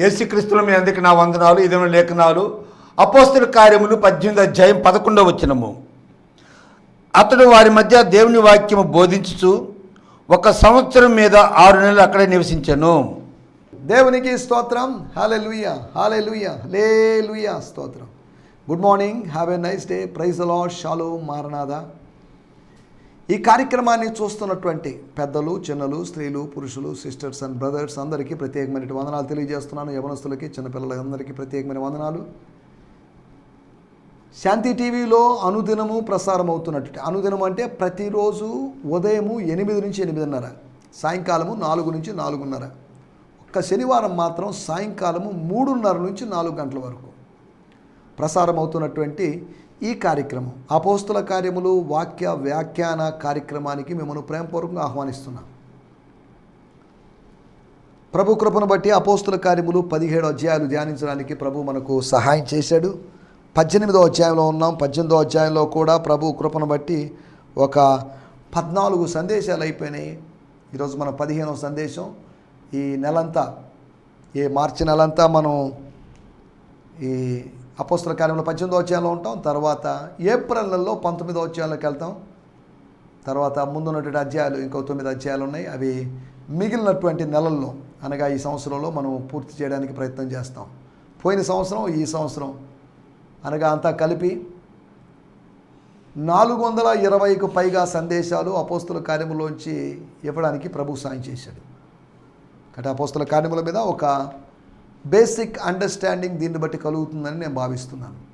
యేసుక్రీస్తుల మీ అందరికీ నా వందనాలు ఇదే లేఖనాలు. అపోస్తుల కార్యములు పద్దెనిమిది అధ్యాయం పదకొండవ వచ్చినము అతడు వారి మధ్య దేవుని వాక్యము బోధించుచు ఒక సంవత్సరం మీద ఆరు నెలలు అక్కడే నివసించాను. దేవునికి స్తోత్రం. హాలే లూయ హాలే లూయ లే లూయ స్తోత్రం good morning have a nice day praise అలా షాలో మారనాథ ఈ కార్యక్రమాన్ని చూస్తున్నటువంటి పెద్దలు చిన్నలు స్త్రీలు పురుషులు సిస్టర్స్ అండ్ బ్రదర్స్ అందరికీ ప్రత్యేకమైన వందనాలు తెలియజేస్తున్నాను. యవనస్తులకి చిన్నపిల్లలందరికీ ప్రత్యేకమైన వందనాలు. శాంతి టీవీలో అనుదినము ప్రసారం అవుతున్నట్టు అనుదినం అంటే ప్రతిరోజు ఉదయము ఎనిమిది నుంచి ఎనిమిదిన్నర సాయంకాలము నాలుగు నుంచి నాలుగున్నర. ఒక్క శనివారం మాత్రం సాయంకాలము మూడున్నర నుంచి నాలుగు గంటల వరకు ప్రసారం అవుతున్నటువంటి ఈ కార్యక్రమం అపోస్తుల కార్యములు వాక్య వ్యాఖ్యాన కార్యక్రమానికి మిమ్మల్ని ప్రేమపూర్వకంగా ఆహ్వానిస్తున్నాం. ప్రభు కృపను బట్టి అపోస్తుల కార్యములు పదిహేడు అధ్యాయాలు ధ్యానించడానికి ప్రభు మనకు సహాయం చేశాడు. పద్దెనిమిదో అధ్యాయంలో ఉన్నాం. పద్దెనిమిదో అధ్యాయంలో కూడా ప్రభు కృపను బట్టి ఒక పద్నాలుగు సందేశాలు అయిపోయినాయి. ఈరోజు మన పదిహేనవ సందేశం. ఈ నెలంతా ఈ మార్చి నెలంతా మనం ఈ అపోస్తుల కార్యంలో పద్దెనిమిదో అధ్యాయంలో ఉంటాం. తర్వాత ఏప్రిల్ నెలలో పంతొమ్మిదో అధ్యాయంలోకి వెళ్తాం. తర్వాత ముందున్నటువంటి అధ్యాయాలు ఇంకో తొమ్మిది అధ్యాయాలు ఉన్నాయి. అవి మిగిలినటువంటి నెలల్లో అనగా ఈ సంవత్సరంలో మనం పూర్తి చేయడానికి ప్రయత్నం చేస్తాం. పోయిన సంవత్సరం ఈ సంవత్సరం అనగా అంతా కలిపి నాలుగు వందల ఇరవైకు పైగా సందేశాలు అపోస్తుల కార్యములోంచి ఇవ్వడానికి ప్రభు సాయం చేశాడు. కాబట్టి అపోస్తుల కార్యముల మీద ఒక బేసిక్ అండర్స్టాండింగ్ దీన్ని బట్టి కలుగుతుందని నేను భావిస్తున్నాను.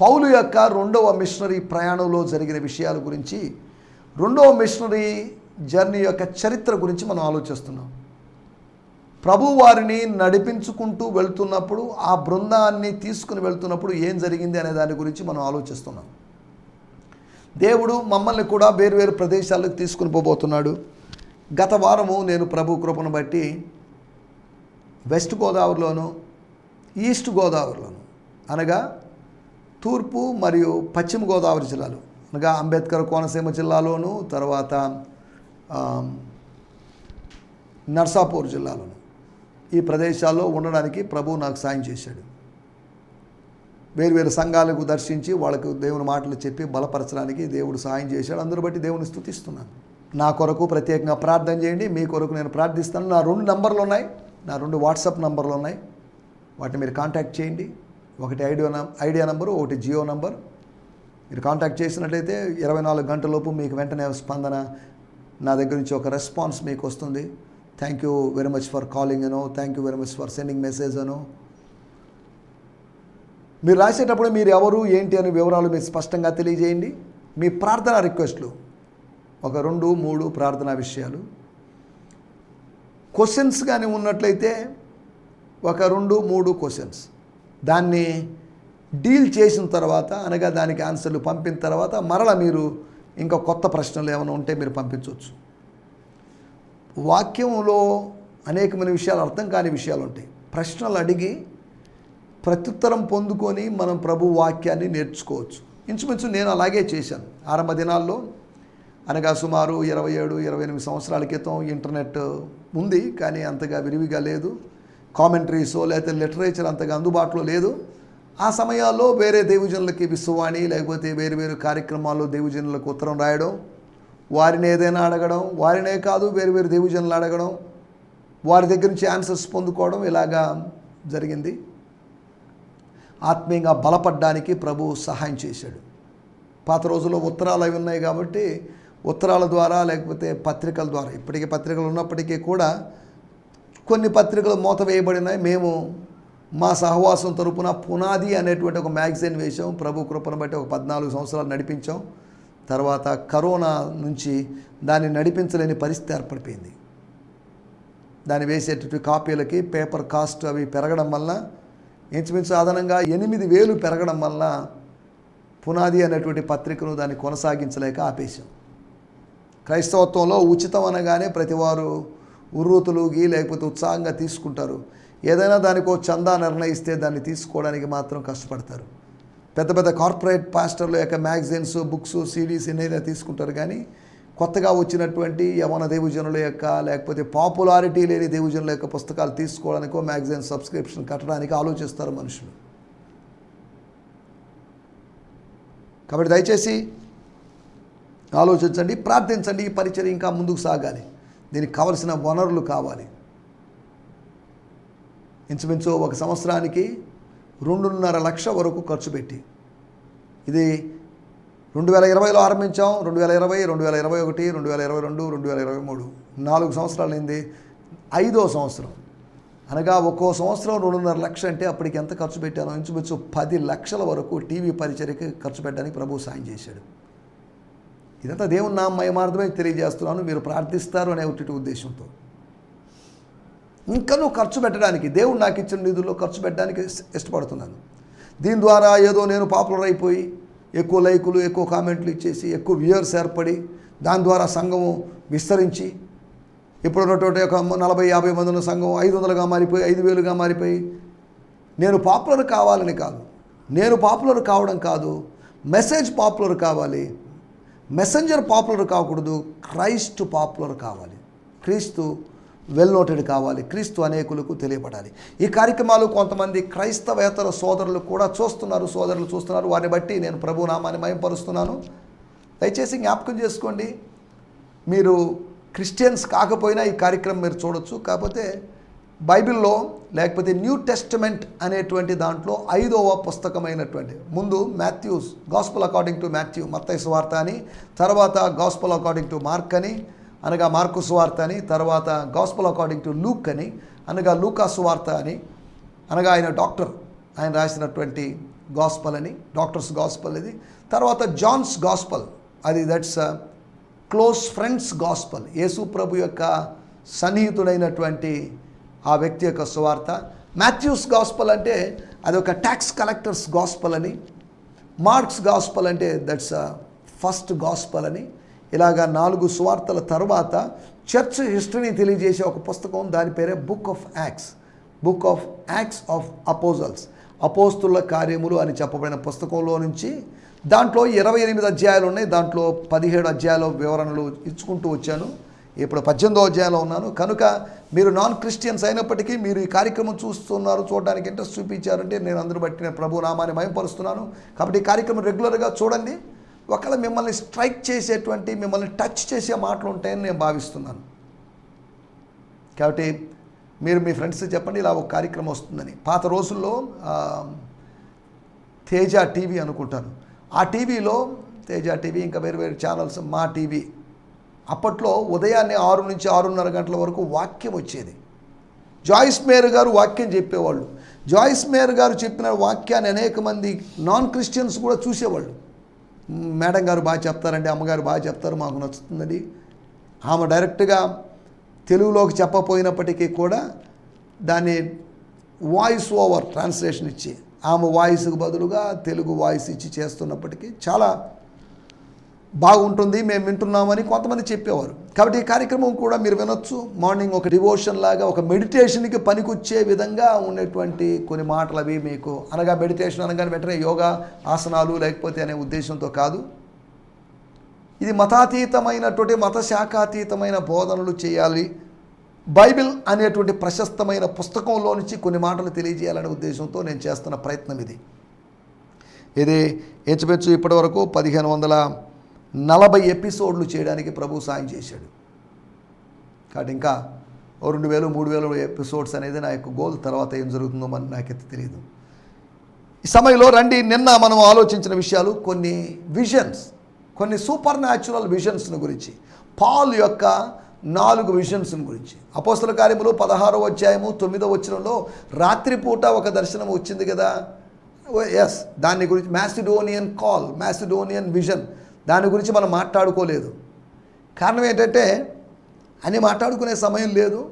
పౌలు యొక్క రెండవ మిషనరీ ప్రయాణంలో జరిగిన విషయాల గురించి రెండవ మిషనరీ జర్నీ యొక్క చరిత్ర గురించి మనం ఆలోచిస్తున్నాం. ప్రభు వారిని నడిపించుకుంటూ వెళ్తున్నప్పుడు ఆ బృందాన్ని తీసుకుని వెళ్తున్నప్పుడు ఏం జరిగింది అనే దాని గురించి మనం ఆలోచిస్తున్నాం. దేవుడు మమ్మల్ని కూడా వేరు వేరు ప్రదేశాలకు తీసుకుని పోబోతున్నాడు. గత వారము నేను ప్రభు కృపను బట్టి వెస్ట్ గోదావరిలోను ఈస్ట్ గోదావరిలోను అనగా తూర్పు మరియు పశ్చిమ గోదావరి జిల్లాలు అనగా అంబేద్కర్ కోనసీమ జిల్లాలోను తర్వాత నర్సాపూర్ జిల్లాలోను ఈ ప్రదేశాల్లో ఉండడానికి ప్రభు నాకు సాయం చేశాడు. వేరు సంఘాలకు దర్శించి వాళ్ళకు దేవుని మాటలు చెప్పి బలపరచడానికి దేవుడు సాయం చేశాడు. అందరూ బట్టి దేవుని స్థుతిస్తున్నాను. నా కొరకు ప్రత్యేకంగా ప్రార్థన చేయండి. మీ కొరకు నేను ప్రార్థిస్తాను. నా రెండు నంబర్లు ఉన్నాయి. నా రెండు వాట్సాప్ నంబర్లు ఉన్నాయి. వాటిని మీరు కాంటాక్ట్ చేయండి. ఒకటి ఐడియా ఐడియా నంబరు ఒకటి జియో నంబర్. మీరు కాంటాక్ట్ చేసినట్లయితే ఇరవై నాలుగు గంటలలోపు మీకు వెంటనే స్పందన నా దగ్గర నుంచి ఒక రెస్పాన్స్ మీకు వస్తుంది. Thank you very much for calling అనో thank you very much for sending message అనో మీరు రాసేటప్పుడు మీరు ఎవరు ఏంటి అనే వివరాలు మీరు స్పష్టంగా తెలియజేయండి. మీ ప్రార్థన రిక్వెస్ట్లు. ఒక రెండు మూడు ప్రార్థనా విషయాలు. క్వశ్చన్స్ కానీ ఉన్నట్లయితే ఒక రెండు మూడు క్వశ్చన్స్ దాన్ని డీల్ చేసిన తర్వాత అనగా దానికి ఆన్సర్లు పంపిన తర్వాత మరల మీరు ఇంకా కొత్త ప్రశ్నలు ఏమైనా ఉంటే మీరు పంపించవచ్చు. వాక్యంలో అనేకమైన విషయాలు అర్థం కాని విషయాలు ఉంటాయి. ప్రశ్నలు అడిగి ప్రత్యుత్తరం పొందుకొని మనం ప్రభు వాక్యాన్ని నేర్చుకోవచ్చు. ఇంచుమించు నేను అలాగే చేశాను. ఆరంభ దినాల్లో అనగా సుమారు ఇరవై ఏడు ఇరవై ఎనిమిది సంవత్సరాల క్రితం ఇంటర్నెట్ ఉంది కానీ అంతగా విరివిగా లేదు. కామెంటరీసో లేకపోతే లిటరేచర్ అంతగా అందుబాటులో లేదు. ఆ సమయాల్లో వేరే దేవజనులకి విశ్వవాణి లేకపోతే వేరు వేరు కార్యక్రమాల్లో దేవజనులకు ఉత్తరం రాయడం వారిని ఏదైనా అడగడం వారినే కాదు వేరు వేరు దేవజనులు అడగడం వారి దగ్గర నుంచి ఆన్సర్స్ పొందుకోవడం ఇలాగా జరిగింది. ఆత్మీయంగా బలపడడానికి ప్రభు సహాయం చేశాడు. పాత రోజుల్లో ఉత్తరాలు అవి ఉన్నాయి కాబట్టి ఉత్తరాల ద్వారా లేకపోతే పత్రికల ద్వారా ఇప్పటికీ పత్రికలు ఉన్నప్పటికీ కూడా కొన్ని పత్రికలు మూత వేయబడినాయి. మేము మా సహవాసం తరపున పునాది అనేటువంటి ఒక మ్యాగజైన్ వేసాం ప్రభు కృపను బట్టి ఒక పద్నాలుగు సంవత్సరాలు నడిపించాం. తర్వాత కరోనా నుంచి దాన్ని నడిపించలేని పరిస్థితి ఏర్పడిపోయింది. దాన్ని వేసేటటువంటి కాపీలకి పేపర్ కాస్ట్ అవి పెరగడం వల్ల ఇంచుమించు అదనంగా ఎనిమిది వేలు పెరగడం వల్ల పునాది అనేటువంటి పత్రికను దాన్ని కొనసాగించలేక ఆపేశాం. క్రైస్తవత్వంలో ఉచితం అనగానే ప్రతివారు ఉర్రూతులుగి లేకపోతే ఉత్సాహంగా తీసుకుంటారు. ఏదైనా దానికో చందా నిర్ణయిస్తే దాన్ని తీసుకోవడానికి మాత్రం కష్టపడతారు. పెద్ద పెద్ద కార్పొరేట్ పాస్టర్ల యొక్క మ్యాగజైన్స్ బుక్స్ సిడీస్ ఎన్నైనా తీసుకుంటారు. కానీ కొత్తగా వచ్చినటువంటి యవన దేవుజనుల యొక్క లేకపోతే పాపులారిటీ లేని దేవుజనుల యొక్క పుస్తకాలు తీసుకోవడానికో మ్యాగజైన్ సబ్స్క్రిప్షన్ కట్టడానికి ఆలోచిస్తారు మనుషులు. కాబట్టి దయచేసి ఆలోచించండి ప్రార్థించండి ఈ పరిచయం ఇంకా ముందుకు సాగాలి. దీనికి కావలసిన వనరులు కావాలి. ఇంచుమించు ఒక సంవత్సరానికి రెండున్నర లక్ష వరకు ఖర్చు పెట్టి. ఇది రెండు వేల ఇరవైలో ఆరంభించాం రెండు వేల ఇరవై రెండు వేల ఇరవై ఒకటి రెండు వేల ఇరవై రెండు రెండు వేల ఇరవై మూడు. నాలుగు సంవత్సరాలు అయింది ఐదో సంవత్సరం. అనగా ఒక్కో సంవత్సరం రెండున్నర లక్ష అంటే అప్పటికి ఎంత ఖర్చు పెట్టానో ఇంచుమించు పది లక్షల వరకు టీవీ పరిచర్యకి ఖర్చు పెట్టడానికి ప్రభు సాయం చేశాడు. ఇదంతా దేవుని నా మయమార్థమే తెలియజేస్తున్నాను మీరు ప్రార్థిస్తారు అనే ఒకటి ఉద్దేశంతో. ఇంకా నువ్వు ఖర్చు పెట్టడానికి దేవుడు నాకు ఇచ్చిన నిధుల్లో ఖర్చు పెట్టడానికి ఇష్టపడుతున్నాను. దీని ద్వారా ఏదో నేను పాపులర్ అయిపోయి ఎక్కువ లైకులు ఎక్కువ కామెంట్లు ఇచ్చేసి ఎక్కువ వ్యూయర్స్ ఏర్పడి దాని ద్వారా సంఘము విస్తరించి ఇప్పుడు ఉన్నటువంటి ఒక నలభై యాభై మంది ఉన్న సంఘం ఐదు వందలుగా మారిపోయి ఐదు వేలుగా మారిపోయి నేను పాపులర్ కావాలని కాదు. నేను పాపులర్ కావడం కాదు మెసేజ్ పాపులర్ కావాలి మెసెంజర్ పాపులర్ కాకూడదు. క్రైస్ట్ పాపులర్ కావాలి. క్రీస్తు వెల్ నోటెడ్ కావాలి. క్రీస్తు అనేకులకు తెలియపడాలి. ఈ కార్యక్రమాలు కొంతమంది క్రైస్తవేతర సోదరులు కూడా చూస్తున్నారు సోదరులు చూస్తున్నారు. వారిని బట్టి నేను ప్రభు నామాన్ని మయంపరుస్తున్నాను. దయచేసి జ్ఞాపకం చేసుకోండి. మీరు క్రిస్టియన్స్ కాకపోయినా ఈ కార్యక్రమం మీరు చూడొచ్చు. కాకపోతే బైబిల్లో లేకపోతే న్యూ టెస్టిమెంట్ అనేటువంటి దాంట్లో ఐదవ పుస్తకమైనటువంటి ముందు Matthew's gospel according to Matthew మత్తయి సువార్త అని తర్వాత గాస్పుల్ అకార్డింగ్ టు మార్క్ అని అనగా మార్కు సువార్త అని తర్వాత గాస్పుల్ అకార్డింగ్ టు లూక్ అని అనగా లూకా సువార్త అని అనగా ఆయన డాక్టర్ ఆయన రాసినటువంటి గాస్పల్ అని డాక్టర్స్ గాస్పల్ ఇది. తర్వాత జాన్స్ గాస్పల్ అది దట్స్ క్లోజ్ ఫ్రెండ్స్ గాస్పల్ యేసు ప్రభు యొక్క సన్నిహితుడైనటువంటి ఆ వ్యక్తి యొక్క సువార్త. మాథ్యూస్ గాస్పల్ అంటే అది ఒక ట్యాక్స్ కలెక్టర్స్ గాస్పల్ అని. మార్క్స్ గాస్పల్ అంటే దట్స్ ఫస్ట్ గాస్పల్ అని. ఇలాగా నాలుగు సువార్తల తర్వాత చర్చ్ హిస్టరీని తెలియజేసే ఒక పుస్తకం దాని పేరే book of acts book of acts of apostles. అపోస్తుల కార్యములు అని చెప్పబడిన పుస్తకంలో నుంచి దాంట్లో ఇరవై ఎనిమిది అధ్యాయాలు ఉన్నాయి. దాంట్లో పదిహేడు అధ్యాయాల వివరణలు ఇచ్చుకుంటూ వచ్చాను. ఇప్పుడు పద్దెనిమిదో అధ్యాయంలో ఉన్నాను. కనుక మీరు నాన్ క్రిస్టియన్స్ అయినప్పటికీ మీరు ఈ కార్యక్రమం చూస్తున్నారు చూడడానికి ఇంట్రెస్ట్ చూపించారంటే నేను అందరూ బట్టి నేను ప్రభు నామాన్ని మయంపరుస్తున్నాను కాబట్టి ఈ కార్యక్రమం రెగ్యులర్గా చూడండి. ఒకవేళ మిమ్మల్ని స్ట్రైక్ చేసేటువంటి మిమ్మల్ని టచ్ చేసే మాటలు ఉంటాయని నేను భావిస్తున్నాను. కాబట్టి మీరు మీ ఫ్రెండ్స్ చెప్పండి ఇలా ఒక కార్యక్రమం వస్తుందని. పాత రోజుల్లో తేజ టీవీ అనుకుంటాను. ఆ టీవీలో తేజ టీవీ ఇంకా వేరు వేరు ఛానల్స్ మా టీవీ అప్పట్లో ఉదయాన్నే ఆరు నుంచి ఆరున్నర గంటల వరకు వాక్యం వచ్చేది. జాయిస్ మేర్ గారు వాక్యం చెప్పేవాళ్ళు. జాయిస్ మేర్ గారు చెప్పిన వాక్యాన్ని అనేక మంది నాన్ క్రిస్టియన్స్ కూడా చూసేవాళ్ళు. మేడం గారు బాగా చెప్తారండి అమ్మగారు బాగా చెప్తారు మాకు నచ్చుతుందండి. ఆమె డైరెక్ట్గా తెలుగులోకి చెప్పపోయినప్పటికీ కూడా దాన్ని వాయిస్ ఓవర్ ట్రాన్స్లేషన్ ఇచ్చి ఆమె వాయిస్కి బదులుగా తెలుగు వాయిస్ ఇచ్చి చేస్తున్నప్పటికీ చాలా బాగుంటుంది మేము వింటున్నామని కొంతమంది చెప్పేవారు. కాబట్టి ఈ కార్యక్రమం కూడా మీరు వినొచ్చు. మార్నింగ్ ఒక డివోషన్ లాగా ఒక మెడిటేషన్కి పనికొచ్చే విధంగా ఉన్నటువంటి కొన్ని మాటలు అవి మీకు. అనగా మెడిటేషన్ అనగానే వెంటనే యోగా ఆసనాలు లేకపోతే అనే ఉద్దేశంతో కాదు. ఇది మతాతీతమైనటువంటి మత శాఖాతీతమైన బోధనలు చేయాలి. బైబిల్ అనేటువంటి ప్రశస్తమైన పుస్తకంలో నుంచి కొన్ని మాటలు తెలియజేయాలనే ఉద్దేశంతో నేను చేస్తున్న ప్రయత్నం ఇది. ఇది హెచ్పెచ్చు ఇప్పటి వరకు పదిహేను వందల నలభై ఎపిసోడ్లు చేయడానికి ప్రభు సాయం చేశాడు. కాబట్టి ఇంకా రెండు వేలు మూడు వేలు ఎపిసోడ్స్ అనేది నా యొక్క గోల్ తర్వాత ఏం జరుగుతుందో మన నాకైతే తెలియదు ఈ సమయంలో రండి నిన్న మనం ఆలోచించిన విషయాలు కొన్ని విజన్స్ కొన్ని సూపర్ న్యాచురల్ విజన్స్ను గురించి పాల్ యొక్క నాలుగు విజన్స్ గురించి. అపోస్తల కార్యములు పదహారో అధ్యాయము తొమ్మిదో వచ్చినంలో రాత్రిపూట ఒక దర్శనం వచ్చింది కదా? ఎస్ దాని గురించి మ్యాసిడోనియన్ కాల్ మ్యాసిడోనియన్ విజన్ దాని గురించి మనం మాట్లాడుకోలేదు. కారణం ఏంటంటే అని మాట్లాడుకునే సమయం లేదు.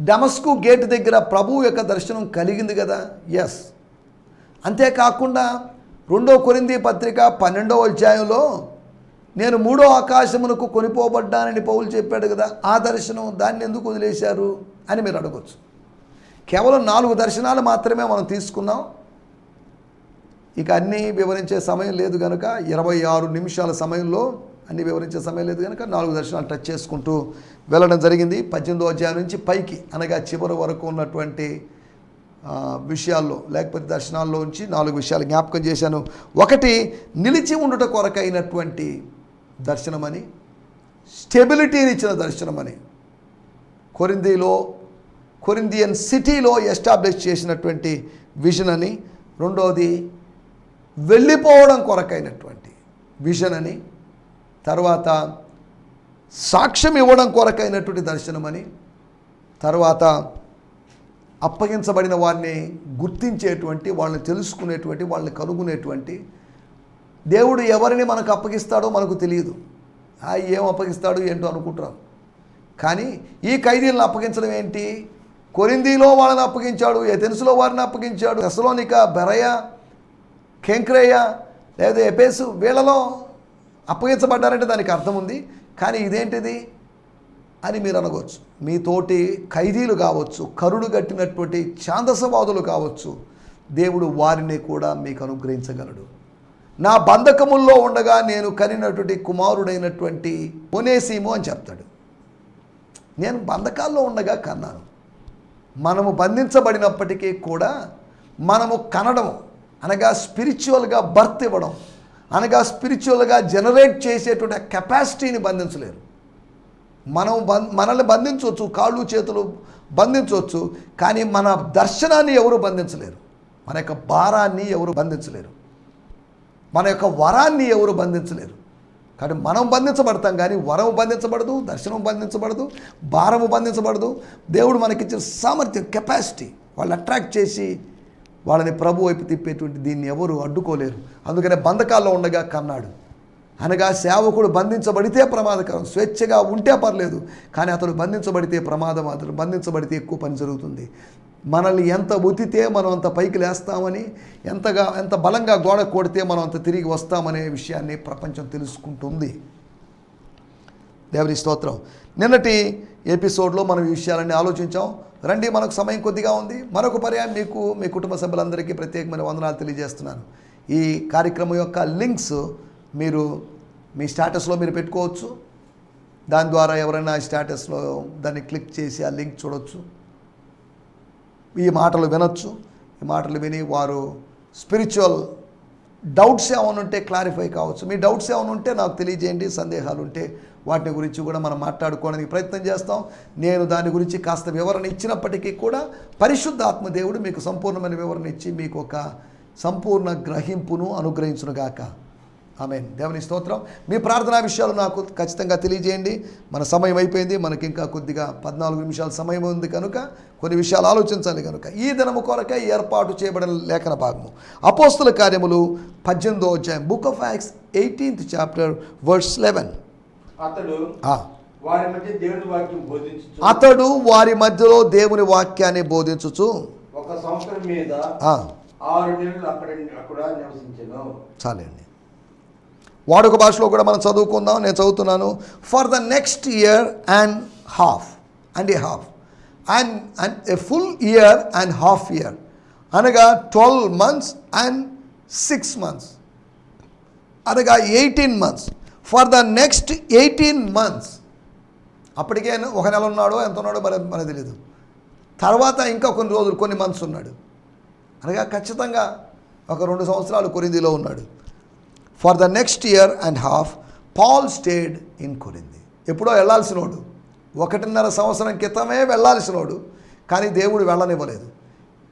డమస్కు గేట్ దగ్గర ప్రభువు యొక్క దర్శనం కలిగింది కదా? ఎస్ అంతేకాకుండా రెండో కొరింది పత్రిక పన్నెండవ అధ్యాయంలో నేను మూడో ఆకాశమునకు కొనిపోబడ్డానని పౌలు చెప్పాడు కదా ఆ దర్శనం దాన్ని ఎందుకు వదిలేశారు? అని మీరు అడగచ్చు. కేవలం నాలుగు దర్శనాలు మాత్రమే మనం తీసుకున్నాం. ఇక అన్నీ వివరించే సమయం లేదు కనుక ఇరవై ఆరు నిమిషాల సమయంలో అన్నీ వివరించే సమయం లేదు కనుక నాలుగు దర్శనాలు టచ్ చేసుకుంటూ వెళ్ళడం జరిగింది. పద్దెనిమిదో అధ్యాయం నుంచి పైకి అనగా చివరి వరకు ఉన్నటువంటి విషయాల్లో లేకపోతే దర్శనాల్లో నుంచి నాలుగు విషయాలు జ్ఞాపకం చేశాను. ఒకటి నిలిచి ఉండుట కొరకైనటువంటి దర్శనమని స్టెబిలిటీని ఇచ్చిన దర్శనమని కొరిందీలో కొరిందియన్ సిటీలో ఎస్టాబ్లిష్ చేసినటువంటి విజన్ అని. రెండవది వెళ్ళిపోవడం కొరకైనటువంటి విజన్ అని తర్వాత సాక్ష్యం ఇవ్వడం కొరకైనటువంటి దర్శనమని తర్వాత అప్పగించబడిన వారిని గుర్తించేటువంటి వాళ్ళని తెలుసుకునేటువంటి వాళ్ళని కనుగొనేటువంటి దేవుడు ఎవరిని మనకు అప్పగిస్తాడో మనకు తెలియదు. ఏం అప్పగిస్తాడు ఏంటో అనుకుంటున్నాం. కానీ ఈ ఖైదీలను అప్పగించడం ఏంటి? కొరిందీలో వాళ్ళని అప్పగించాడు ఎథెన్స్లో వారిని అప్పగించాడు దశలోనిక బెరయ కెంక్రేయ లేదా ఎపేసు వీళ్ళలో అప్పగించబడ్డారంటే దానికి అర్థం ఉంది. కానీ ఇదేంటిది అని మీరు అనవచ్చు మీ తోటి ఖైదీలు కావచ్చు కరుడు కట్టినటువంటి ఛాందసవాదులు కావచ్చు దేవుడు వారిని కూడా మీకు అనుగ్రహించగలడు. నా బంధకముల్లో ఉండగా నేను కనినటువంటి కుమారుడైనటువంటి ఒనేసీము అని చెప్తాడు. నేను బంధకాల్లో ఉండగా కన్నాను. మనము బంధించబడినప్పటికీ కూడా మనము కనడం అనగా స్పిరిచువల్గా బర్త్ ఇవ్వడం. అనగా స్పిరిచువల్గా జనరేట్ చేసేటువంటి కెపాసిటీని బంధించలేరు. మనం బం మనల్ని బంధించవచ్చు కాళ్ళు చేతులు బంధించవచ్చు కానీ మన దర్శనాన్ని ఎవరు బంధించలేరు. మన యొక్క భారాన్ని ఎవరు బంధించలేరు. మన యొక్క వరాన్ని ఎవరు బంధించలేరు. కానీ మనం బంధించబడతాం కానీ వరం బంధించబడదు దర్శనం బంధించబడదు భారము బంధించబడదు. దేవుడు మనకిచ్చిన సామర్థ్యం కెపాసిటీ వాళ్ళు అట్రాక్ట్ చేసి వాళ్ళని ప్రభు వైపు తిప్పేటువంటి దీన్ని ఎవరు అడ్డుకోలేరు. అందుకనే బంధకాల్లో ఉండగా కన్నాడు. అనగా సేవకుడు బంధించబడితే ప్రమాదకరం స్వేచ్ఛగా ఉంటే పర్లేదు కానీ అతడు బంధించబడితే ప్రమాదం అతడు బంధించబడితే ఎక్కువ పని జరుగుతుంది. మనల్ని ఎంత ఉతితే మనం అంత పైకి లేస్తామని ఎంతగా ఎంత బలంగా గోడ కొడితే మనం అంత తిరిగి వస్తామనే విషయాన్ని ప్రపంచం తెలుసుకుంటుంది. దేవుని స్తోత్రం. నిన్నటి ఎపిసోడ్లో మనం ఈ విషయాలన్నీ ఆలోచించాం. రండి మనకు సమయం కొద్దిగా ఉంది. మరొక పర్యాయం మీకు మీ కుటుంబ సభ్యులందరికీ ప్రత్యేకమైన వందనాలు తెలియజేస్తున్నాను. ఈ కార్యక్రమం యొక్క లింక్స్ మీరు మీ స్టేటస్లో మీరు పెట్టుకోవచ్చు. దాని ద్వారా ఎవరైనా స్టేటస్లో దాన్ని క్లిక్ చేసి ఆ లింక్ చూడొచ్చు. ఈ మాటలు వినొచ్చు. ఈ మాటలు విని వారు స్పిరిచువల్ డౌట్స్ ఏమైనా ఉంటే క్లారిఫై కావచ్చు. మీ డౌట్స్ ఏమైనా ఉంటే నాకు తెలియజేయండి సందేహాలు ఉంటే వాటి గురించి కూడా మనం మాట్లాడుకోవడానికి ప్రయత్నం చేస్తాం. నేను దాని గురించి కాస్త వివరణ ఇచ్చినప్పటికీ కూడా పరిశుద్ధాత్మ దేవుడు మీకు సంపూర్ణమైన వివరణ ఇచ్చి మీకు ఒక సంపూర్ణ గ్రహింపును అనుగ్రహించునుగాక. ఆమె దేవుని స్తోత్రం. మీ ప్రార్థనా విషయాలు నాకు ఖచ్చితంగా తెలియజేయండి. మన సమయం అయిపోయింది. మనకి ఇంకా కొద్దిగా పద్నాలుగు నిమిషాల సమయం ఉంది కనుక కొన్ని విషయాలు ఆలోచించాలి కనుక. ఈ దినము కొరకై ఏర్పాటు చేయబడిన లేఖన భాగము. అపోస్తుల కార్యములు పద్దెనిమిదో అధ్యాయం book of acts eighteenth chapter words eleven అతడు వారి మధ్య దేవుని వాక్యం బోధించు అతడు వారి మధ్యలో దేవుని వాక్యాన్ని బోధించుచు. ఒక సంవత్సరం మీద ఆరు నెలలు అక్కడ అక్కడ నివసించను. చాలండి. వాడుక భాషలో కూడా మనం చదువుకుందాం నేను చదువుతున్నాను. For the next year and half and a half and and a full year and half year అనగా twelve months and six months అనగా eighteen months for the next eighteen months అప్పటికే ఒక నెల ఉన్నాడో ఎంత ఉన్నాడో మరి మనకు తెలియదు తర్వాత ఇంకా కొన్ని రోజులు కొన్ని మంత్స్ ఉన్నాడు. అనగా ఖచ్చితంగా ఒక రెండు సంవత్సరాలు కొరిందిలో ఉన్నాడు. For the next year and half Paul stayed in Corinth ఎప్పుడో వెళ్ళాల్సినోడు ఒకటిన్నర సంవత్సరం క్రితమే వెళ్ళాల్సినోడు కానీ దేవుడు వెళ్ళనివ్వలేదు.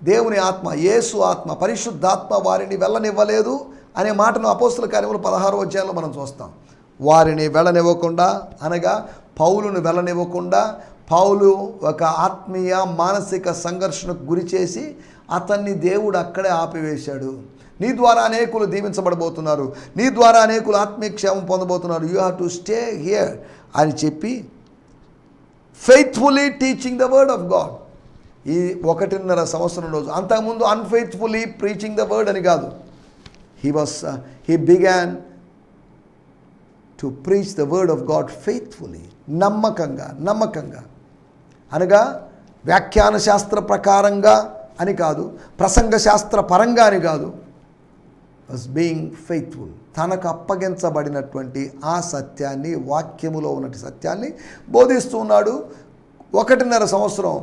దేవుని ఆత్మ యేసు ఆత్మ పరిశుద్ధాత్మ వారిని వెళ్ళనివ్వలేదు అనే మాటను అపోస్తుల కార్యములు పదహారు అధ్యాయంలో మనం చూస్తాం. వారిని వెళ్ళనివ్వకుండా అనగా పౌలును వెళ్ళనివ్వకుండా పౌలు ఒక ఆత్మీయ మానసిక సంఘర్షణకు గురి చేసి అతన్ని దేవుడు అక్కడే ఆపివేశాడు. నీ ద్వారా అనేకులు దీవించబడబోతున్నారు. నీ ద్వారా అనేకులు ఆత్మీయ క్షేమం పొందబోతున్నారు. You have to stay here అని చెప్పి faithfully teaching the word of God ఈ ఒకటిన్నర సంవత్సరం రోజు. అంతకుముందు అన్ఫెయిత్ఫుల్లీ ప్రీచింగ్ ద వర్డ్ అని కాదు. He was he began to preach the word of God faithfully నమ్మకంగా నమ్మకంగా. అనగా వ్యాఖ్యాన శాస్త్ర ప్రకారంగా అని కాదు. ప్రసంగ శాస్త్ర పరంగా అని కాదు. వాజ్ బీయింగ్ ఫెయిత్ఫుల్ తనకు అప్పగించబడినటువంటి ఆ సత్యాన్ని వాక్యములో ఉన్నటి సత్యాన్ని బోధిస్తూ ఉన్నాడు. ఒకటిన్నర సంవత్సరం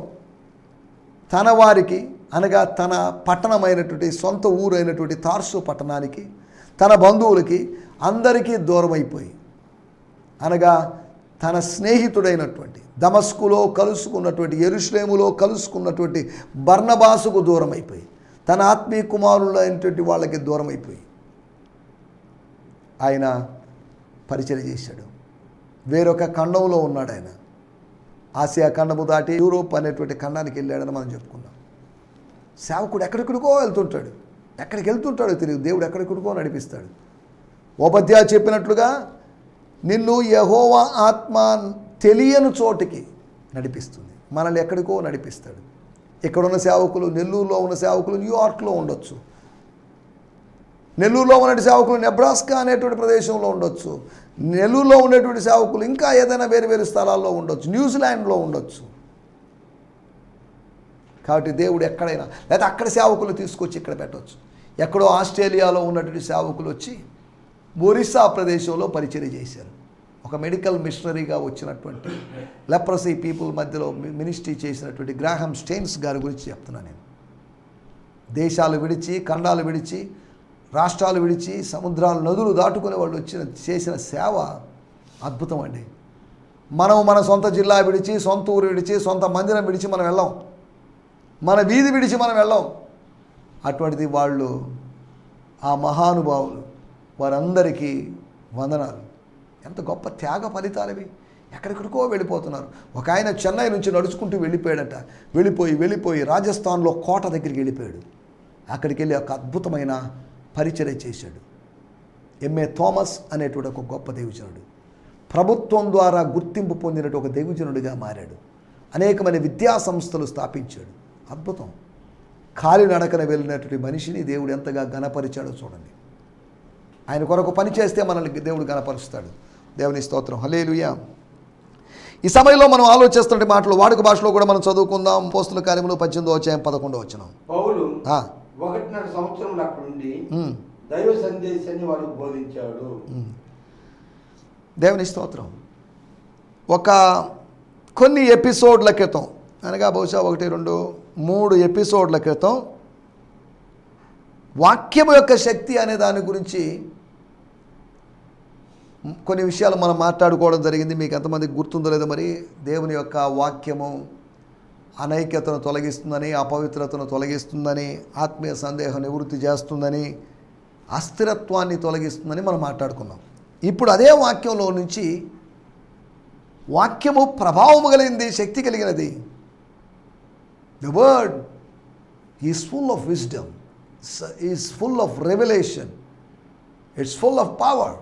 తన వారికి అనగా తన పట్టణమైనటువంటి సొంత ఊరైనటువంటి తార్సు పట్టణానికి తన బంధువులకి అందరికీ దూరం అయిపోయి అనగా తన స్నేహితుడైనటువంటి దమస్కులో కలుసుకున్నటువంటి ఎరుశ్లేములో కలుసుకున్నటువంటి బర్ణబాసుకు దూరం అయిపోయి తన ఆత్మీయ కుమారులైనటువంటి వాళ్ళకి దూరం అయిపోయి ఆయన పరిచయం చేశాడు. వేరొక ఖండంలో ఉన్నాడు ఆయన. ఆసియా ఖండము దాటి యూరోప్ అనేటువంటి ఖండానికి వెళ్ళాడని మనం చెప్పుకున్నాం. సేవకుడు ఎక్కడెక్కడికో వెళ్తుంటాడు. ఎక్కడికి వెళ్తుంటాడో తెలియదు. దేవుడు ఎక్కడెక్కడికో నడిపిస్తాడు. ఉపాధ్యాయ చెప్పినట్లుగా నిన్ను యహోవా ఆత్మ తెలియని చోటికి నడిపిస్తుంది. మనల్ని ఎక్కడికో నడిపిస్తాడు. ఇక్కడున్న సేవకులు నెల్లూరులో ఉన్న సేవకులు న్యూయార్క్లో ఉండొచ్చు. నెల్లూరులో ఉన్నటువంటి సేవకులు నెబ్రాస్కా అనేటువంటి ప్రదేశంలో ఉండొచ్చు. నెల్లూరులో ఉండేటువంటి సేవకులు ఇంకా ఏదైనా వేరు వేరు స్థలాల్లో ఉండొచ్చు. న్యూజిలాండ్లో ఉండొచ్చు. కాబట్టి దేవుడు ఎక్కడైనా లేదా అక్కడ సేవకులు తీసుకొచ్చి ఇక్కడ పెట్టవచ్చు ఎక్కడో ఆస్ట్రేలియాలో ఉన్నటువంటి సేవకులు వచ్చి ఒరిస్సా ప్రదేశంలో పరిచయం చేశారు. ఒక మెడికల్ మిషనరీగా వచ్చినటువంటి లెప్రసీ పీపుల్ మధ్యలో మినిస్ట్రీ చేసినటువంటి గ్రాహం స్టెయిన్స్ గారి గురించి చెప్తున్నాను నేను. దేశాలు విడిచి ఖండాలు విడిచి రాష్ట్రాలు విడిచి సముద్రాలు నదులు దాటుకునే వాళ్ళు వచ్చిన చేసిన సేవ అద్భుతం అండి. మనం మన సొంత జిల్లా విడిచి సొంత ఊరు విడిచి సొంత మందిరం విడిచి మనం వెళ్ళాం. మన వీధి విడిచి మనం వెళ్ళాం. అటువంటిది వాళ్ళు ఆ మహానుభావులు వారందరికీ వందనాలు. ఎంత గొప్ప త్యాగ ఫలితాలవి. ఎక్కడెక్కడికో వెళ్ళిపోతున్నారు. ఒక ఆయన చెన్నై నుంచి నడుచుకుంటూ వెళ్ళిపోయాడట. వెళ్ళిపోయి వెళ్ళిపోయి రాజస్థాన్లో కోట దగ్గరికి వెళ్ళిపోయాడు. అక్కడికి వెళ్ళి ఒక అద్భుతమైన పరిచర్య చేశాడు. ఎంఏ థామస్ అనేటువంటి ఒక గొప్ప దేవజనుడు. ప్రభుత్వం ద్వారా గుర్తింపు పొందినట్టు ఒక దేవజనుడిగా మారాడు. అనేకమైన విద్యా సంస్థలు స్థాపించాడు. అద్భుతం. కాలినడకన వెళ్ళినటువంటి మనిషిని దేవుడు ఎంతగా గణపరిచాడో చూడండి. ఆయన కొరకు పని చేస్తే మనల్ని దేవుడు గణపరుస్తాడు దేవుని స్తోత్రం. హలేలుయా ఈ సమయంలో మనం ఆలోచిస్తున్న మాటలు వాడుక భాషలో కూడా మనం చదువుకుందాం. పోస్తుల కార్యములు పద్దెనిమిదో వచ్చాయం పదకొండో వచ్చిన పౌలు ఒకటిన్నర సంవత్సరం అక్కడ ఉండి దైవ సందేశాన్ని వాళ్ళకు బోధించాడు. దేవుని స్తోత్రం. ఒక కొన్ని ఎపిసోడ్ల క్రితం అనగా బహుశా ఒకటి రెండు మూడు ఎపిసోడ్ల క్రితం వాక్యం యొక్క శక్తి అనే దాని గురించి కొన్ని విషయాలు మనం మాట్లాడుకోవడం జరిగింది. మీకు ఎంతమందికి గుర్తుందో లేదో మరి దేవుని యొక్క వాక్యము అనైక్యతను తొలగిస్తుందని అపవిత్రతను తొలగిస్తుందని ఆత్మీయ సందేహం నివృత్తి చేస్తుందని అస్థిరత్వాన్ని తొలగిస్తుందని మనం మాట్లాడుకున్నాం. ఇప్పుడు అదే వాక్యంలో నుంచి వాక్యము ప్రభావము కలిగింది శక్తి కలిగినది. The word is full of wisdom is full of revolution it's full of power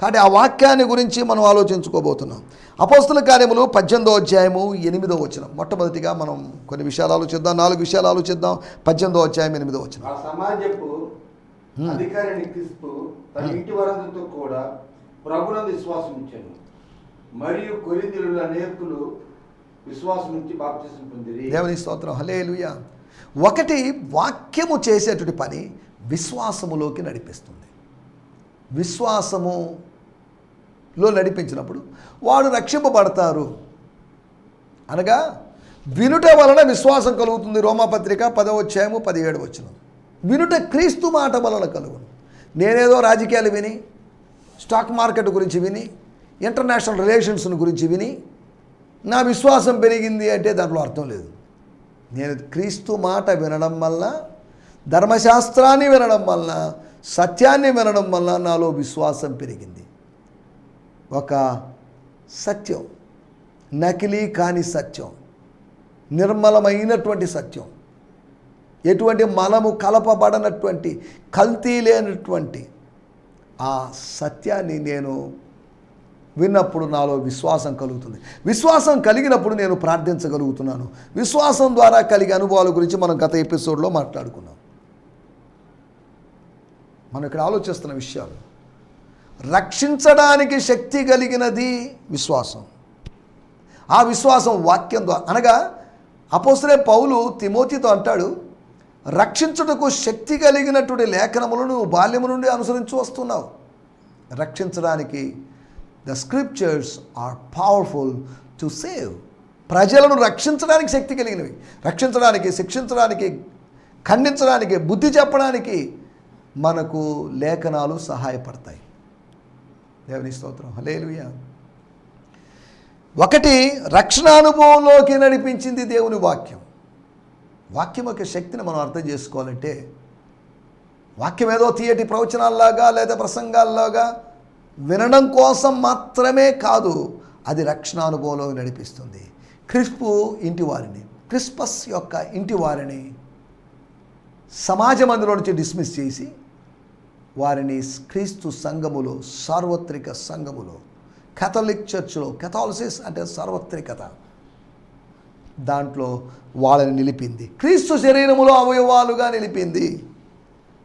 కాబట్టి ఆ వాక్యాన్ని గురించి మనం ఆలోచించుకోబోతున్నాం. అపోస్తుల కార్యములు పద్దెనిమిదో అధ్యాయము ఎనిమిదో వచ్చిన మొట్టమొదటిగా మనం కొన్ని విషయాలు ఆలోచిద్దాం నాలుగు విషయాలు ఆలోచిద్దాం. పద్దెనిమిదో అధ్యాయం ఎనిమిదో వచ్చిన ఆ సమాజపు అధికారిని క్రీస్తు తన ఇంటి వారందరితో కూడా ప్రభునందు విశ్వాసం ఉంచాను మరియు కొరిందులు అనేకులు విశ్వాసం నుంచి బాప్తిసం పొందిరి. దేవుని స్తోత్రం. హలేలుయ ఒకటి వాక్యము చేసేటువంటి పని విశ్వాసములోకి నడిపిస్తుంది. విశ్వాసములో నడిపించినప్పుడు వాడు రక్షింపబడతారు. అనగా వినుట వలన విశ్వాసం కలుగుతుంది. రోమాపత్రిక పదవ అధ్యాయము పదిహేడు వచ్చిన వినుట క్రీస్తు మాట వలన కలుగును. నేనేదో రాజకీయాలు విని స్టాక్ మార్కెట్ గురించి విని ఇంటర్నేషనల్ రిలేషన్స్ గురించి విని నా విశ్వాసం పెరిగింది అంటే దాంట్లో అర్థం లేదు. నేను క్రీస్తు మాట వినడం వల్ల ధర్మశాస్త్రాన్ని వినడం వలన సత్యాన్ని వినడం వల్ల నాలో విశ్వాసం పెరిగింది. ఒక సత్యం నకిలీ కాని సత్యం నిర్మలమైనటువంటి సత్యం ఎటువంటి మనము కలపబడనటువంటి కల్తీ లేనటువంటి ఆ సత్యాన్ని నేను విన్నప్పుడు నాలో విశ్వాసం కలుగుతుంది. విశ్వాసం కలిగినప్పుడు నేను ప్రార్థించగలుగుతున్నాను. విశ్వాసం ద్వారా కలిగే అనుభవాల గురించి మనం గత ఎపిసోడ్లో మాట్లాడుకున్నాం. మనం ఇక్కడ ఆలోచిస్తున్న విషయాలు. రక్షించడానికి శక్తి కలిగినది విశ్వాసం. ఆ విశ్వాసం వాక్యం ద్వారా అనగా అపోసరే పౌలు తిమోతితో అంటాడు రక్షించుటకు శక్తి కలిగినటువంటి లేఖనములను నువ్వు బాల్యము నుండి అనుసరించి వస్తున్నావు. రక్షించడానికి the scriptures are powerful to save ప్రజలను రక్షించడానికి శక్తి కలిగినవి. రక్షించడానికి శిక్షించడానికి ఖండించడానికి బుద్ధి చెప్పడానికి మనకు లేఖనాలు సహాయపడతాయి. దేవుని స్తోత్రం. హలేలుయా ఒకటి రక్షణ అనుభవంలోకి నడిపించింది దేవుని వాక్యం. వాక్యం యొక్క శక్తిని మనం అర్థం చేసుకోవాలంటే వాక్యం ఏదో తీయటి ప్రవచనాల్లాగా లేదా ప్రసంగాల్లాగా వినడం కోసం మాత్రమే కాదు అది రక్షణ అనుభవంలో నడిపిస్తుంది. క్రిస్పు ఇంటి వారిని క్రిస్పస్ యొక్క ఇంటి వారిని సమాజ మందిలో నుంచి డిస్మిస్ చేసి వారిని క్రీస్తు సంఘములో సార్వత్రిక సంఘములో కథలిక్ చర్చ్లో కెథాలసిస్ అంటే సార్వత్రికత. దాంట్లో వాళ్ళని నిలిపింది. క్రీస్తు శరీరములో అవయవాలుగా నిలిపింది.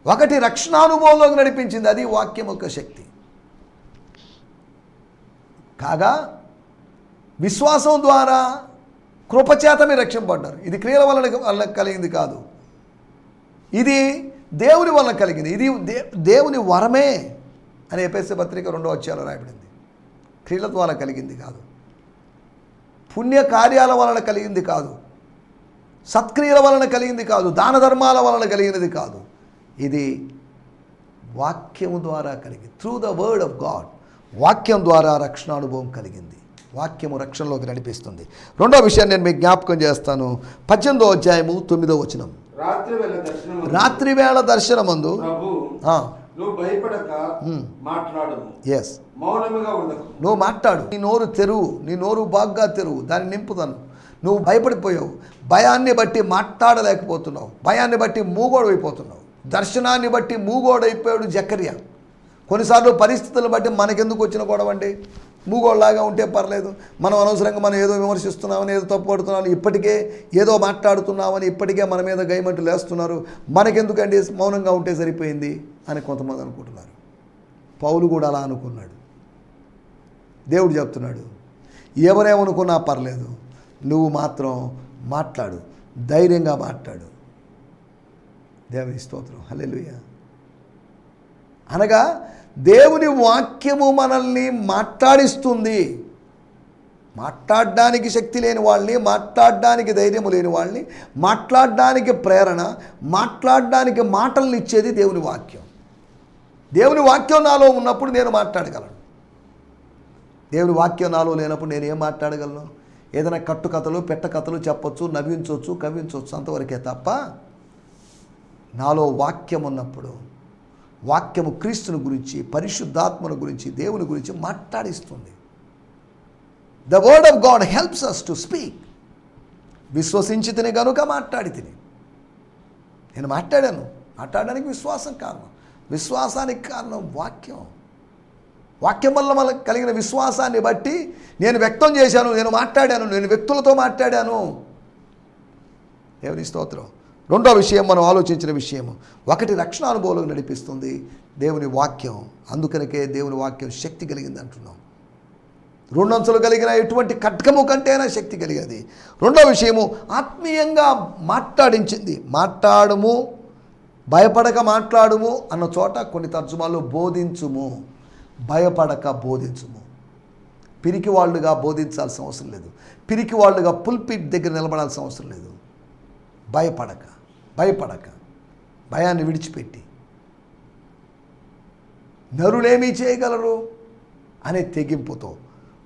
ఒకటి రక్షణానుభవంలోకి నడిపించింది. అది వాక్యం యొక్క శక్తి. కాగా విశ్వాసం ద్వారా కృపచేతమే రక్షింపడ్డారు ఇది క్రియల వలన వల్ల కలిగింది కాదు. ఇది దేవుని వలన కలిగింది. ఇది దే దేవుని వరమే అని ఎపిఎస్సి పత్రిక రెండో అధ్యాయంలో రాయబడింది. క్రియల ద్వారా కలిగింది కాదు. పుణ్య కార్యాల వలన కలిగింది కాదు. సత్క్రియల వలన కలిగింది కాదు. దాన ధర్మాల వలన కలిగినది కాదు. ఇది వాక్యము ద్వారా కలిగింది. Through the word of God వాక్యం ద్వారా రక్షణ అనుభవం కలిగింది. వాక్యము రక్షణలోకి నడిపిస్తుంది. రెండో విషయాన్ని నేను మీకు జ్ఞాపకం చేస్తాను. పద్దెనిమిదో అధ్యాయము తొమ్మిదో వచనం. రాత్రి వేళ దర్శనమందు నువ్వు భయపడక మాట్లాడు ఎస్ మౌనముగా ఉండకు. నువ్వు మాట్లాడు. నీ నోరు తెరువు. నీ నోరు బాగ్గా తెరువు. దాన్ని నింపుతాను. నువ్వు భయపడిపోయావు. భయాన్ని బట్టి మాట్లాడలేకపోతున్నావు. భయాన్ని బట్టి మూగోడైపోతున్నావు. దర్శనాన్ని బట్టి మూగోడైపోయాడు జకర్య. కొన్నిసార్లు పరిస్థితులను బట్టి మనకెందుకు వచ్చిన గొడవ అండి మూగోళ్ళలాగా ఉంటే పర్లేదు. మనం అనవసరంగా మనం ఏదో విమర్శిస్తున్నామని ఏదో తప్పుపడుతున్నామని ఇప్పటికే ఏదో మాట్లాడుతున్నామని ఇప్పటికే మన మీద గైమంటు లేస్తున్నారు. మనకెందుకండి మౌనంగా ఉంటే సరిపోయింది అని కొంతమంది అనుకుంటున్నారు. పౌలు కూడా అలా అనుకున్నాడు. దేవుడు చెప్తున్నాడు ఎవరేమనుకున్నా పర్లేదు నువ్వు మాత్రం మాట్లాడు ధైర్యంగా మాట్లాడు. దేవుని స్తోత్రం. హల్లెలూయా. అనగా దేవుని వాక్యము మనల్ని మాట్లాడిస్తుంది. మాట్లాడడానికి శక్తి లేని వాళ్ళని మాట్లాడడానికి ధైర్యము లేని వాళ్ళని మాట్లాడడానికి ప్రేరణ మాట్లాడడానికి మాటలను ఇచ్చేది దేవుని వాక్యం. దేవుని వాక్యం నాలో ఉన్నప్పుడు నేను మాట్లాడగలను. దేవుని వాక్యం నాలో లేనప్పుడు నేను ఏం మాట్లాడగలను? ఏదైనా కట్టు కథలు పెట్ట కథలు చెప్పొచ్చు నవ్వించవచ్చు కవ్వించవచ్చు అంతవరకే తప్ప నాలో వాక్యం ఉన్నప్పుడు వాక్యము క్రీస్తుని గురించి పరిశుద్ధాత్మను గురించి దేవుని గురించి మాట్లాడిస్తుంది. The word of God helps us to speak విశ్వసించి తిని గనుక మాట్లాడి తిని. నేను మాట్లాడాను. మాట్లాడడానికి విశ్వాసం కారణం. విశ్వాసానికి కారణం వాక్యం. వాక్యం వల్ల మన కలిగిన విశ్వాసాన్ని బట్టి నేను వ్యక్తం చేశాను నేను మాట్లాడాను నేను వ్యక్తులతో మాట్లాడాను. దేవుని స్తోత్రం. రెండో విషయం మనం ఆలోచించిన విషయం ఒకటి రక్షణ అనుభవం నడిపిస్తుంది. దేవుని వాక్యం. అందుకనికే దేవుని వాక్యం శక్తి కలిగింది అంటున్నాం. రెండంచులు కలిగిన ఎటువంటి కట్కము కంటేనా శక్తి కలిగేది. రెండో విషయము ఆత్మీయంగా మాట్లాడించింది. మాట్లాడము భయపడక మాట్లాడుము అన్న చోట కొన్ని తర్జుమాలు బోధించుము. భయపడక బోధించుము. పిరికి వాళ్ళుగా బోధించాల్సిన అవసరం లేదు. పిరికి వాళ్ళుగా పుల్పిట్ దగ్గర నిలబడాల్సిన అవసరం లేదు. భయపడక. భయపడక. భయాన్ని విడిచిపెట్టి. నరులేమీ చేయగలరు? అనే తెగింపుతో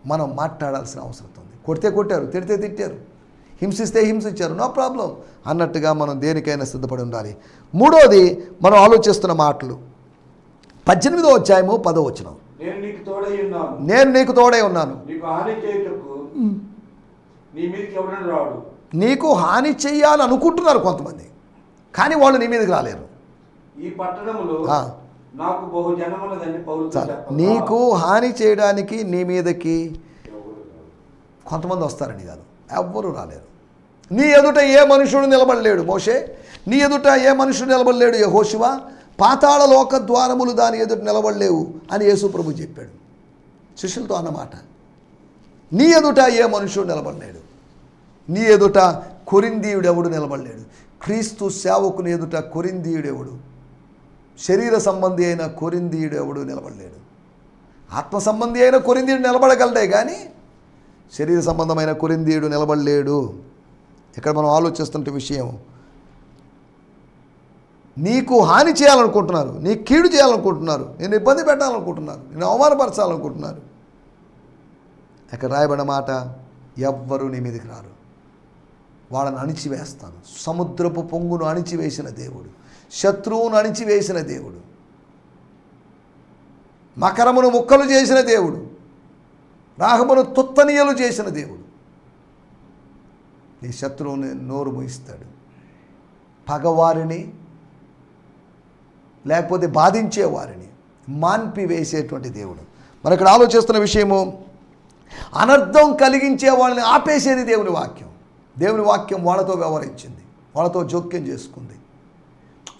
మనం మాట్లాడాల్సిన అవసరం ఉంది. కొడితే కొట్టారు తిడితే తిట్టారు. హింసిస్తే హింసించారు నో ప్రాబ్లం. అన్నట్టుగా మనం దేనికైనా సిద్ధపడి ఉండాలి. మూడోది మనం ఆలోచిస్తున్న మాటలు. పద్దెనిమిదో అధ్యాయము పదో వచనం. నేను నీకు తోడై ఉన్నాను. నేను నీకు హాని చేయుటకు నీ మీదకి ఎవడని రాడు. నీకు హాని చెయ్యాలని అనుకుంటున్నారు కొంతమంది. కానీ వాళ్ళు నీ మీదకి రాలేరు. ఈ. నాకు బహు హాని చేయడానికి నీ మీదకి కొంతమంది వస్తారని కాదు. ఎవ్వరూ రాలేరు. నీ ఎదుట ఏ మనుషుడు నిలబడలేడు మోషే. నీ ఎదుట ఏ మనుషుడు నిలబడలేడు యెహోషువ. పాతాళ లోక ద్వారములు దాని ఎదుట నిలబడలేవు అని యేసు ప్రభు చెప్పాడు. శిష్యులతో అన్నమాట. నీ ఎదుట ఏ మనుషుడు నిలబడలేడు. నీ ఎదుట కొరిందీయుడు ఎవడు నిలబడలేడు. క్రీస్తు సేవకుని ఎదుట కొరిందీయుడెవడు? శరీర సంబంధి అయిన కొరిందీయుడు ఎవడు నిలబడలేడు. ఆత్మ సంబంధి అయిన కొరిందీయుడు నిలబడగలడే కానీ శరీర సంబంధమైన కొరిందీయుడు నిలబడలేడు. ఇక్కడ మనం ఆలోచిస్తున్న విషయం నీకు హాని చేయాలనుకుంటున్నారు నీ కీడు చేయాలనుకుంటున్నారు నేను ఇబ్బంది పెట్టాలనుకుంటున్నారు నేను అవమానపరచాలనుకుంటున్నారు. ఇక్కడ రాయబడిన మాట ఎవ్వరూ నీ మీదకి రారు. వాళ్ళని అణిచివేస్తాను. సముద్రపు పొంగును అణిచివేసిన దేవుడు. శత్రువును అణిచివేసిన దేవుడు. మకరమును ముక్కలు చేసిన దేవుడు. రాహమును తుత్తనీయలు చేసిన దేవుడు. నీ శత్రువుని నోరు మూయిస్తాడు. పగవారిని లేకపోతే బాధించేవారిని మాన్పి వేసేటువంటి దేవుడు. మరి ఇక్కడ ఆలోచిస్తున్న విషయము అనర్థం కలిగించే వాళ్ళని ఆపేసేది దేవుని వాక్యం. దేవుని వాక్యం వాళ్ళతో వ్యవహరించింది. వాళ్ళతో జోక్యం చేసుకుంది.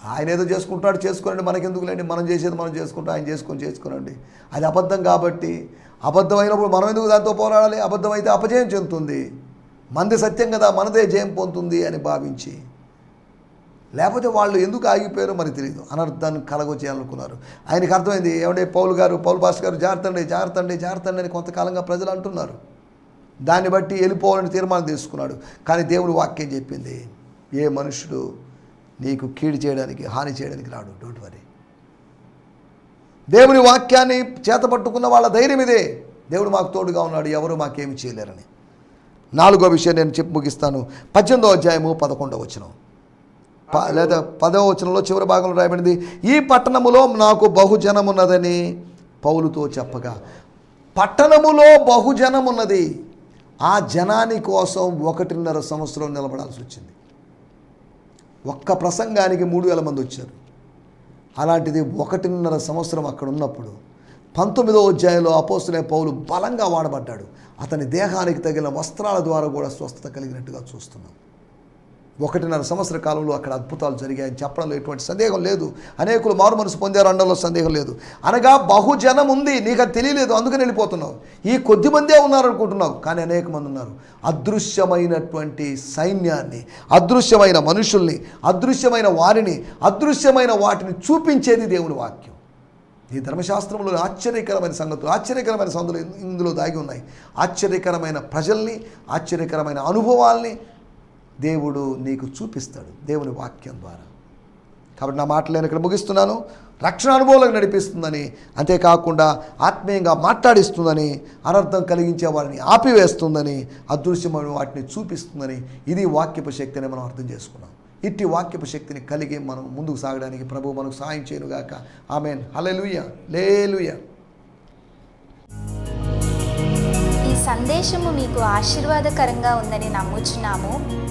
ఆయన ఏదో చేసుకుంటాడు చేసుకోనండి మనకెందుకులేండి? మనం చేసేది మనం చేసుకుంటాం ఆయన చేసుకొని చేసుకోనండి. అది అబద్ధం కాబట్టి అబద్ధమైనప్పుడు మనం ఎందుకు దాంతో పోరాడాలి? అబద్ధమైతే అపజయం చెందుతుంది. మనది సత్యం కదా మనదే జయం పొందుతుంది అని భావించి. లేకపోతే వాళ్ళు ఎందుకు ఆగిపోయారో మరి తెలియదు అనర్థాన్ని కలగొచ్చేయాలనుకున్నారు ఆయనకి అర్థమైంది ఏమంటే పౌలు గారు పౌలు భాస్ గారు జాగ్రత్తండి జాగ్రత్త అండి అని కొంతకాలంగా ప్రజలు అంటున్నారు. దాన్ని బట్టి వెళ్ళిపోవాలని తీర్మానం తీసుకున్నాడు. కానీ దేవుడు వాక్యం చెప్పింది ఏ మనుషుడు నీకు కీడు చేయడానికి హాని చేయడానికి రాడు. డోంట్ వరీ దేవుని వాక్యాన్ని చేతపట్టుకున్న వాళ్ళ ధైర్యం ఇదే. దేవుడు మాకు తోడుగా ఉన్నాడు ఎవరు మాకేమి చేయలేరని. నాలుగో విషయం నేను చెప్పి ముగిస్తాను. పద్దెనిమిదో అధ్యాయము పదకొండవ వచనం. లేదా పదవ వచనంలో చివరి భాగంలో రాయబడింది ఈ పట్టణములో నాకు బహుజనమున్నదని పౌలుతో చెప్పగా. పట్టణములో బహుజనమున్నది. ఆ జనాని కోసం ఒకటిన్నర సంవత్సరం నిలబడాల్సి వచ్చింది. ఒక్క ప్రసంగానికి మూడు వేల మంది వచ్చారు. అలాంటిది ఒకటిన్నర సంవత్సరం అక్కడ ఉన్నప్పుడు పంతొమ్మిదో అధ్యాయంలో అపోసులే పౌలు బలంగా వాడబడ్డాడు. అతని దేహానికి తగిన వస్త్రాల ద్వారా కూడా స్వస్థత కలిగినట్టుగా చూస్తున్నాం. ఒకటిన్నర సంవత్సర కాలంలో అక్కడ అద్భుతాలు జరిగాయని చెప్పడంలో ఎటువంటి సందేహం లేదు. అనేకులు మారు మనసు పొందారు అనడంలో సందేహం లేదు. అనగా బహుజనం ఉంది నీకు అది తెలియలేదు అందుకని వెళ్ళిపోతున్నావు. ఈ కొద్ది మందే ఉన్నారు అనుకుంటున్నావు కానీ అనేక మంది ఉన్నారు. అదృశ్యమైనటువంటి సైన్యాన్ని అదృశ్యమైన మనుషుల్ని అదృశ్యమైన వారిని అదృశ్యమైన వాటిని చూపించేది దేవుని వాక్యం. ఈ ధర్మశాస్త్రంలో ఆశ్చర్యకరమైన సంగతులు ఆశ్చర్యకరమైన సంగతులు ఇందులో దాగి ఉన్నాయి. ఆశ్చర్యకరమైన ప్రజల్ని ఆశ్చర్యకరమైన అనుభవాల్ని దేవుడు నీకు చూపిస్తాడు దేవుని వాక్యం ద్వారా. కాబట్టి నా మాటలు నేను ఇక్కడ ముగిస్తున్నాను. రక్షణ అనుభవాలకు నడిపిస్తుందని అంతేకాకుండా ఆత్మీయంగా మాట్లాడిస్తుందని అనర్థం కలిగించే వారిని ఆపివేస్తుందని అదృశ్యమైన వాటిని చూపిస్తుందని ఇది వాక్యపు శక్తిని మనం అర్థం చేసుకున్నాం. ఇట్టి వాక్యపు శక్తిని కలిగి మనం ముందుకు సాగడానికి ప్రభు మనకు సాయం చేయనుగాక. ఆమెన్. హలెలుయ లేలుయ. ఈ సందేశము మీకు ఆశీర్వాదకరంగా ఉందని నమ్ముచున్నాము.